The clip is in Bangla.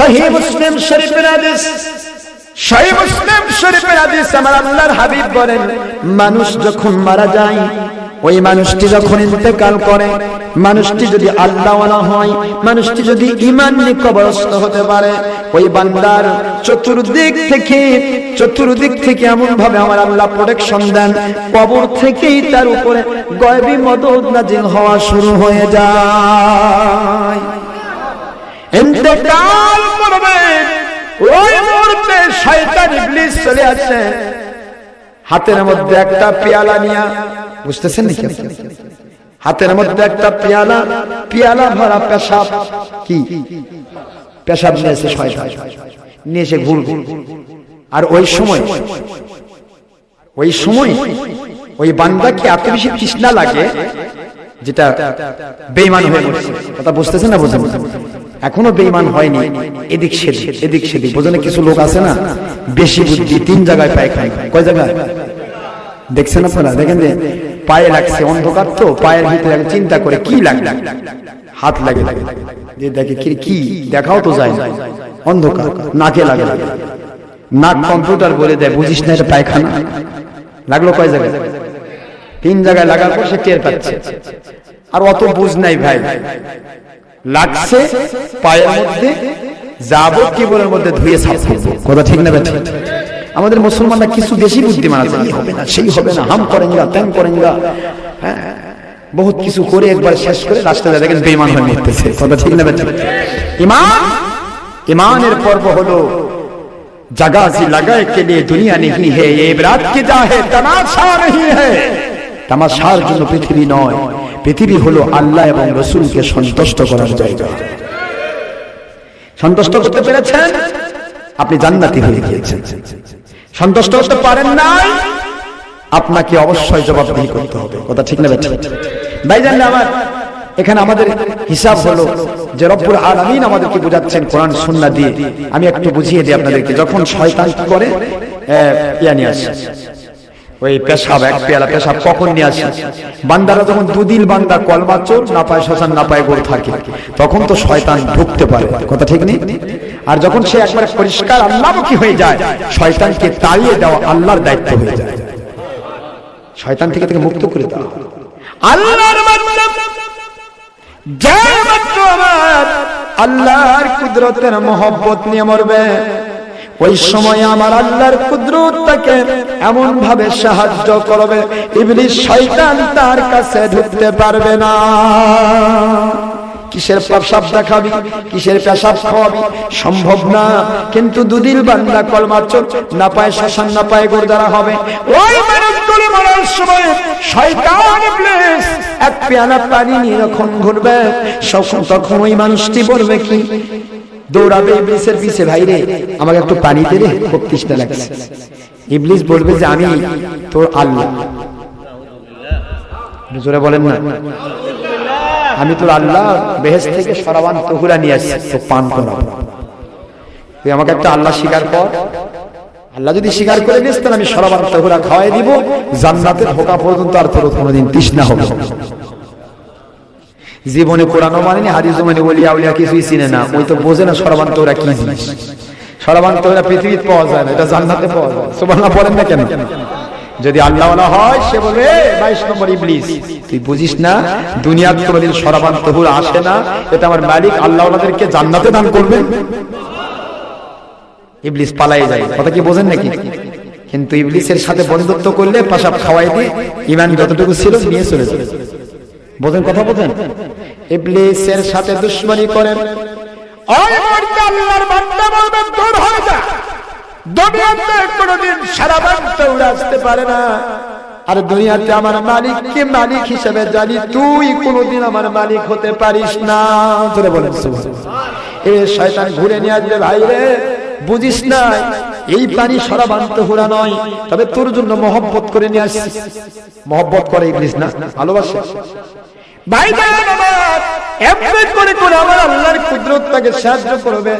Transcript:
সহি মুসলিম শরীফের হাদিস। সহি মুসলিম শরীফের হাদিস আমার আল্লাহর হাবিব বলেন, মানুষ যখন মারা যায়, ওই মানুষটি যখন ইন্তেকাল করে, মানুষটি যদি আল্লাহওয়ালা হয়, মানুষটি যদি ইমান নিয়ে কবরস্থ হতে পারে, ওই বান্দার চতুর্দিক থেকে চতুর্দিক থেকে এমন ভাবে আমার আল্লাহ প্রোটেকশন দেন, কবর থেকেই তার উপরে গয়বি মদত নাজিল হওয়া শুরু হয়ে যায়। ইন্তেকাল শয়তান ইবলিস চলে আসে হাতের মধ্যে একটা পেয়ালা নিয়া, বুঝতেছেন নাকি? হাতের মধ্যে একটা পেয়ালা পেয়ালা ভরা পেশাব কি? পেশাব নিয়ে এসে শয়তান, নিয়ে এসে ঘুর আর ওই সময় ওই সময় ওই বান্দাকে এত বেশি তৃষ্ণা লাগে, যেটা বেইমান হয়ে পড়ছে কথা বুঝতেছেন না বুঝেন? এখনও বেইমান হয়নি। এদিক সেদিক এদিক সেদিক। বোঝেন কিছু লোক আছে না? বেশি বুদ্ধি, তিন জায়গায় পায় খায়। কয় জায়গায়? দেখছেন আপনারা? দেখেন যে পায়ে লাগছে অন্ধকার তো, পায়ের ভিতরে চিন্তা করে কি লাগবে? হাত লাগে। যে দেখে কি কি? দেখাও তো যায় না। অন্ধকার, নাকে লাগে। নাক কম্পিউটার বলে দেয়, বুঝিস না, এটা পায়খানা? লাগল কয় জায়গায়? তিন জায়গায় লাগার পর সে টের পাচ্ছে। আর অত বুঝ নাই ভাই। লাগছে পায়ের মধ্যে যাবো কেবলের মধ্যে ধুয়ে সাফ করবো কথা ঠিক না বেঠিক আমাদের মুসলমানরা কিছু বেশি বুদ্ধিমান আছে এই হবে না সেই হবে না হাম করেঙ্গা ত্যাং করেঙ্গা হ্যাঁ বহুত কিছু করে একবার শেষ করে রাস্তায় দেখেন বেইমান হয়ে মরতেছে কথা ঠিক না বেঠিক ইমান ইমানের পর্ব হলো जगह से लगाए के लिए दुनिया नहीं है ये रात की जा है तमाशा नहीं है তামাশার জন্য পৃথিবী নয় পৃথিবী হলো আল্লাহ এবং রসুলকে সন্তুষ্ট করার জায়গা। সন্তুষ্ট করতে পেরেছেন? আপনি জান্নাতি হয়ে গিয়েছেন। সন্তুষ্ট করতে পারেন নাই? আপনাকে অবশ্যই জবাবদিহি করতে হবে। কথা ঠিক না ভাই জানলে আমার এখানে আমাদের হিসাব হলো যে রব্বুল আলামিন আমাদেরকে বোঝাচ্ছেন কোরআন সুন্নাহ দিয়ে। আমি একটু বুঝিয়ে দিই আপনাদেরকে। যখন শয়তান করে? আহ, ইয়া নিয়ে আসে। ওই পেশাব, এক পেয়ালা পেশাব কখন নিয়ে আসে? বান্দারা যখন দুদিন বান্দা কলমা চোর, না পায় শ্মশান না পায় গোল থাকে, তখন তো শয়তান ঢুকতে পারে। কথা ঠিক নেই? আর যখন সে একবার পরিষ্কার আল্লাহমুখী হয়ে যায়, শয়তানকে তাড়িয়ে দেওয়া আল্লাহর দায়িত্ব হয়ে যায়। শয়তান থেকে থেকে মুক্ত করে দেওয়া আল্লাহর আল্লাহর কুদরতের মহব্বত নিয়ে মরবে। ওই সময় আমার আল্লাহর কুদরত তাকে এমন ভাবে সাহায্য করবে, ইবলিস শয়তান তার কাছে ঢুকতে পারবে না। কিসের পেশাব দেখাবি? কিসের পেশাব খাওয়াবি? সম্ভব না। কিন্তু দুদিন বান্দা কলমা চোখ না পায়, শ্মশান না পায় গোরদারা হবে। ওই মানুষগুলো মরার সময় শয়তান, ইবলিস এক পেয়ালা পানি নিয়ে যখন ঘুরবে তখন ওই মানুষটি বলবে কি? দৌড়াবে ইবলিসের পিছে ভাই রে আমাকে একটু পানি দে রে, খুব তৃষ্ণা লাগছে। ইবলিস বলবে যে, আমি তোর আল্লাহ। জোরে বলেন না, আমি তোর আল্লাহ বেহেস থেকে সরাবান তহুরা নিয়ে আসছি তো পান করা তুই আমাকে একটা আল্লাহ স্বীকার কর। আল্লাহ যদি স্বীকার করে দিস তাহলে আমি সরাবান তহুরা খাওয়াই দিব, জান্নাতের হোকা পর্যন্ত আর তোর কোনোদিন তৃষ্ণা হবে। জীবনে কোরআনও মানেনি, হাদিস মানে বলি আউলিয়া কিছুই চিনে না। ওই তো বোঝে না সরাবান তহুরা কি জিনিস। সরাবান তহুরা পৃথিবীতে পাওয়া যায় না, এটা জান্নাতে পাওয়া যায় সুবহানাল্লাহ পড়েন না কেন? যদি আল্লাহ হয়, সে বলবে বাইশ নম্বর ইবলিস, তুই বুঝিস না, দুনিয়ার কোনোদিন সরাবান তহুর আসে না, এটা আমার মালিক আল্লাহ ওনাদেরকে জান্নাতে দান করবে। ইবলিস পালাই যায়। কথা কি বোঝেন নাকি? কিন্তু ইবলিসের সাথে বন্ধুত্ব করলে পাশাপ খাওয়াই দিয়ে ইমান যতটুকু ছিল নিয়ে চলে যাবে বোঝেন, কথা বোঝেন? ইবলিসের সাথে দুশ্মনী করেন। ওই মুহূর্তে আল্লাহর বান্দা বলবেন, দূর হয়ে যা। দুনিয়াতে সারা বান্দা পারে না। আর দুনিয়াতে আমার মালিক হিসেবে জানি, তুই আমার মালিক হতে পারিস না। ধরে বলেন এ শয়তান ঘুরে নিয়ে আসবে, ভাই রে, বুঝিস না, এই পানি সরাবান্ত হুরা নয়। তবে তোর জন্য মহব্বত করে নিয়ে আসছি। মহব্বত করে ইবলিস না, ভালোবাসে। ভাই আমার এমনি করে করে আমার আল্লাহর কুদরত তাকে সাহায্য করবে।